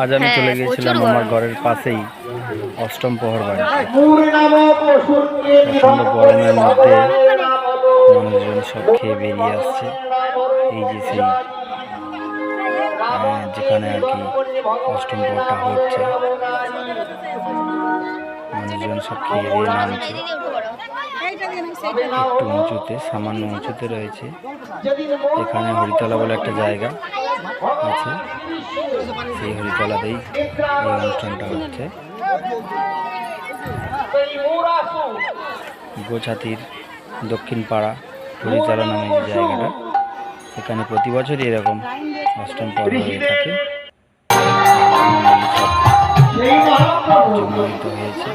আজ আমি হ্যাঁ, চলে গিয়েছিলাম আমার ঘরের পাশেই অষ্টম প্রহর বাড়ি। প্রচণ্ড গরমের মধ্যে মানুষজন সব খেয়ে বেরিয়ে আসছে। এই যে সেই যেখানে আর কি অষ্টম প্রহরটা হচ্ছে। মানুষজন সব খেয়ে দিয়ে নামছে। একটু উঁচুতে সামান্য উঁচুতে রয়েছে। এখানে হরিতলা বলে একটা জায়গা। আছে সেই হরিতলাতেই এই অনুষ্ঠানটা হচ্ছে। গোছাতির দক্ষিণ পাড়া হরিতলা নামে যে জায়গাটা সেখানে প্রতি বছরই এরকম অষ্টম পর্ব হয়ে থাকে। হয়েছে।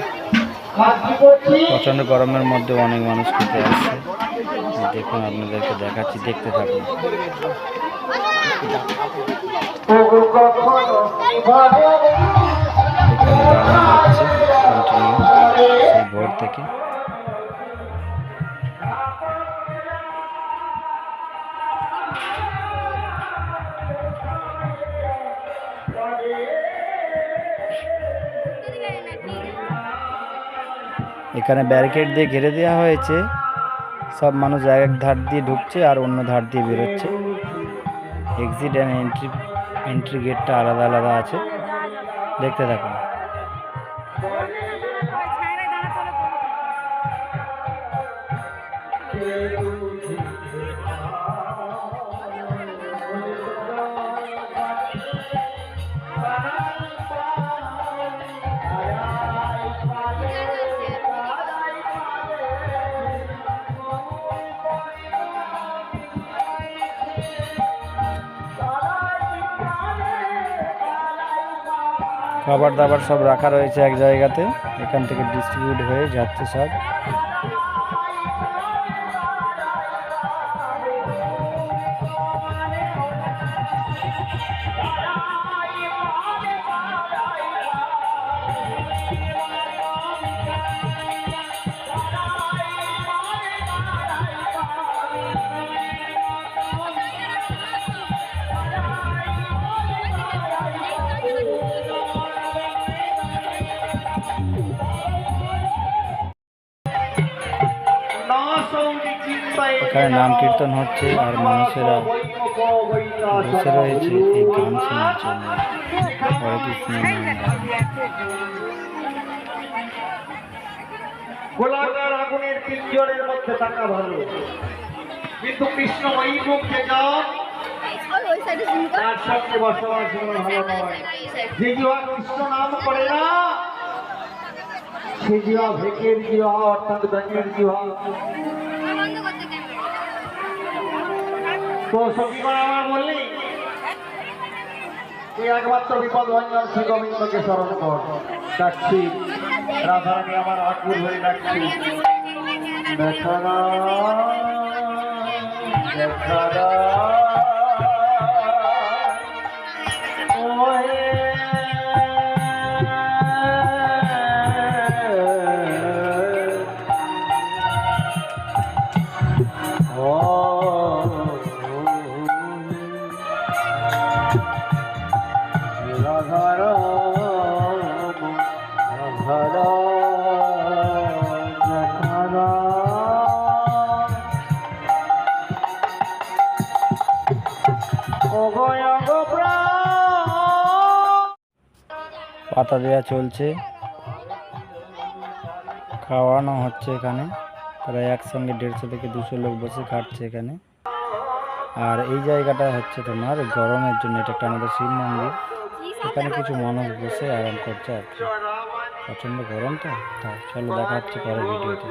গরমের মধ্যে অনেক মানুষ খেতে আসছে। দেখুন, আপনাদেরকে দেখাচ্ছি, দেখতে থাকুন এখানে রান্না হচ্ছে কন্টিনিউ সেই থেকে এখানে ব্যারিকেড দিয়ে ঘিরে দেওয়া হয়েছে। সব মানুষ এক এক ধার দিয়ে ঢুকছে আর অন্য ধার দিয়ে বেরোচ্ছে। এক্সিট অ্যান্ড এন্ট্রি এন্ট্রি গেটটা আলাদা আলাদা আছে। দেখতে থাকুন। খাবার দাবার সব রাখা রয়েছে এক জায়গাতে। এখান থেকে ডিস্ট্রিবিউট হয়ে যাচ্ছে সব। এখানে নাম কীর্তন হচ্ছে আর মানুষেরা বসে রয়েছে এই গান শোনার জন্য। হরে কৃষ্ণ। গোলাকার আগুনের পিঞ্জরের মধ্যে থাকা ভালো কিন্তু কৃষ্ণ ওই মুখে তার সঙ্গে বসবাস করা ভালো নয় কৃষ্ণ নাম করে না, সে জিয়া ভেকের জিয়া অর্থাৎ ব্যাঙের জিয়া তো সখীগণ আমার বললি একমাত্র বিপদ ভঞ্জন শ্রী গোবিন্দকে স্মরণ কর। ডাকছি আমার আকুল হয়ে ডাকছি। দেখা দাও, পাতা দেওয়া চলছে। খাওয়ানো হচ্ছে এখানে। প্রায় একসঙ্গে দেড়শো থেকে দুশো লোক বসে খাচ্ছে এখানে। আর এই জায়গাটা হচ্ছে তোমার গরমের জন্য, এটা একটা আমাদের শিব মন্দির। এখানে কিছু মানুষ বসে আরাম করছে আর কি। প্রচণ্ড গরম তো চলো দেখা হচ্ছে পরের ভিডিওতে।